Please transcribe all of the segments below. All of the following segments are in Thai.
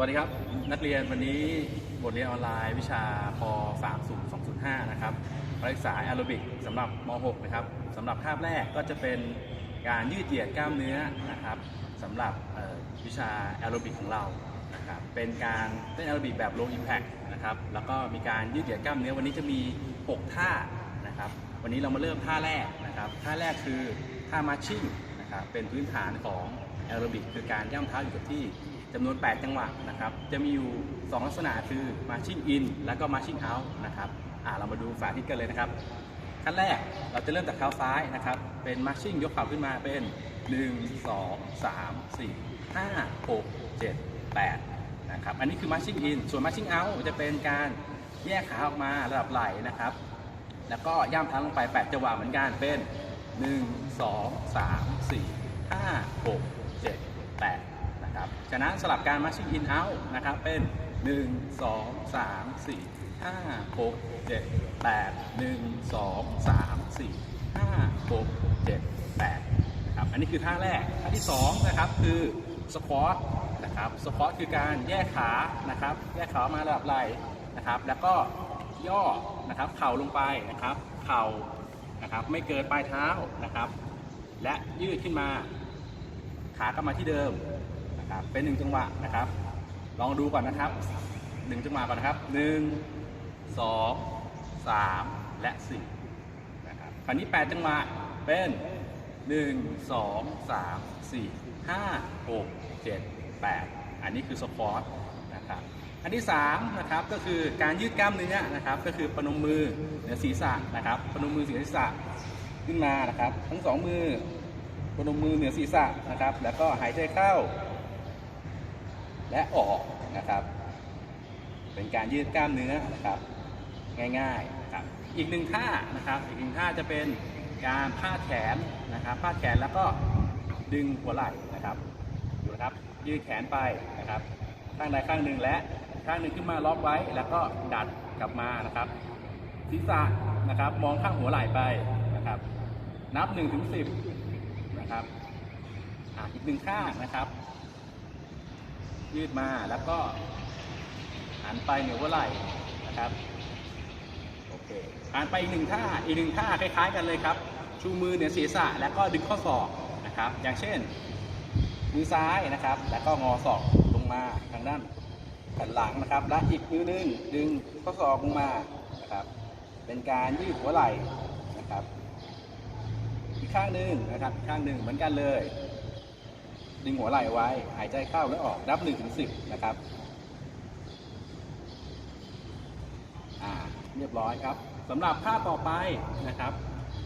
วัสดีครับ นักเรียนวันนี้บทเรียนออนไลน์วิชาป30 2.5 นะครับนักศึกษาแอโรบิกสำหรับม .6 นะครับสำหรับคาบแรกก็จะเป็นการยืดเหยียดกล้ามเนื้อนะครับสำหรับวิชาแอโรบิกของเรานะครับเป็นการเต้นแอโรบิกแบบ low impact นะครับแล้วก็มีการยืดเหยียดกล้ามเนื้อวันนี้จะมี 6 ท่านะครับวันนี้เรามาเริ่มท่าแรกนะครับท่าแรกคือท่ามาชิ่งนะครับเป็นพื้นฐานของแอโรบิกคือการย่ำเท้าอยู่กับที่ จำนวน 8 จังหวะนะครับ จะมีอยู่ 2 ลักษณะคือ marching in แล้วก็ marching out นะครับอ่าเรามาดูสาธิตกันเลยนะครับ ขั้นแรกเราจะเริ่มจากเท้าซ้ายนะครับ เป็น marching ยกเข่าขึ้นมาเป็น 1 2 3 4 5 6 7 8 นะครับ อันนี้คือ marching in ส่วน marching out จะเป็นการแยกขาออกมาระดับไหล่นะครับ แล้วก็ย่ำเท้าลงไป 8 จังหวะเหมือนกันเป็น 1 2 3 4 5 6 7 8 นะครับฉะนั้นสลับการ marching in out นะครับ เป็น 1 2 3 4 5 6 7 8 1 2 3 4 5 6 7 8นะครับอันนี้คือท่าแรก ท่าที่2นะครับคือ squat นะครับ squat คือการแยกขานะครับ แยกขามาระดับไหล่นะครับ แล้วก็ย่อนะครับเข่าลงไปนะครับ เข่านะครับไม่เกินปลายเท้านะครับ และยืดขึ้นมา ขากลับมาที่เดิม นะครับเป็นหนึ่งจังหวะนะครับ ลองดูก่อนนะครับหนึ่งจังหวะก่อนนะครับหนึ่งสองสามและสี่นะครับคราวนี้แปดจังหวะเป็นหนึ่งสองสามสี่ห้าหกเจ็ดแปดอันนี้คือสควอตนะครับอันที่สามนะครับก็คือการยืดกล้ามเนื้อนะครับ ก็คือปนมมือเหนือศีรษะนะครับปนมมือเหนือศีรษะขึ้นมานะครับ ทั้งสองมือพนมมือเหนือศีรษะนะครับ แล้วก็หายใจเข้า และออกนะครับ เป็นการยืดกล้ามเนื้อนะครับ ง่ายๆครับอีกหนึ่งท่านะครับอีกหนึ่งท่าจะเป็นการพาดแขนนะครับพาดแขนแล้วก็ดึงหัวไหล่นะครับดูนะครับยืดแขนไปนะครับข้างใดข้างหนึ่งและข้างหนึ่งขึ้นมาล็อกไว้แล้วก็ดัดกลับมานะครับ ศีรษะนะครับมองข้างหัวไหล่ไปนะครับ นับ1นถึงสินะครับอีกหนึ่งข้างนะครับ ยืดมาแล้วก็หันไปเหนือหัวไหล่นะครับโอเคหันไปอีกหนึ่งท่าอีกหนึ่งท่าคล้าย ๆ กันเลยครับ ชูมือเหนือศีรษะแล้วก็ดึงข้อศอกนะครับ อย่างเช่น มือซ้ายนะครับ แล้วก็งอศอกลงมาทางด้านแผ่นหลังนะครับ และอีกมือหนึงดึงข้อศอกลงมานะครับ เป็นการยืดหัวไหล่นะครับอีกข้างหนึ่งนะครับอีกข้างหนึ่งเหมือนกันเลย ดึงหัวไหล่ไว้ หายใจเข้าและออกนับ1นถึงสินะครับ อ่า เรียบร้อยครับสำหรับท่าต่อไปนะครับ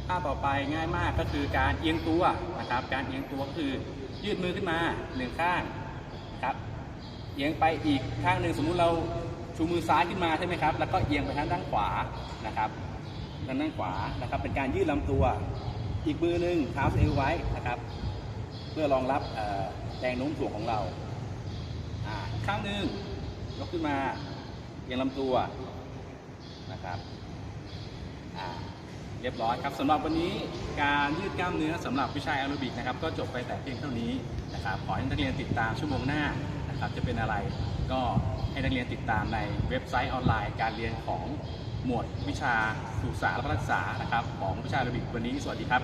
ท่าต่อไปง่ายมากก็คือการเอียงตัวนะครับ การเอียงตัวก็คือยืดมือขึ้นมาหนึ่งข้างนะครับ เอียงไปอีกข้างหนึ่งสมมุติเราชูมือซ้ายขึ้นมาใช่ไหมครับ แล้วก็เอียงไปทางด้านขวานะครับทางด้านขวานะครับ เป็นการยืดลำตัว อีกมือหนึ่งเท้าเอวไว้นะครับ เพื่อรองรับแรงโน้มถ่วงของเราข้างหนึ่งยกขึ้นมาเอียงลำตัวนะครับเรียบร้อยครับสำหรับวันนี้การยืดกล้ามเนื้อสำหรับวิชาแอโรบิกนะครับก็จบไปแต่เพียงเท่านี้นะครับขอให้นักเรียนติดตามชั่วโมงหน้านะครับจะเป็นอะไรก็ให้นักเรียนติดตามในเว็บไซต์ออนไลน์ การเรียนของหมวดวิชาสุขศึกษาและรักษานะครับของวิชาแอโรบิกวันนี้สวัสดีครับ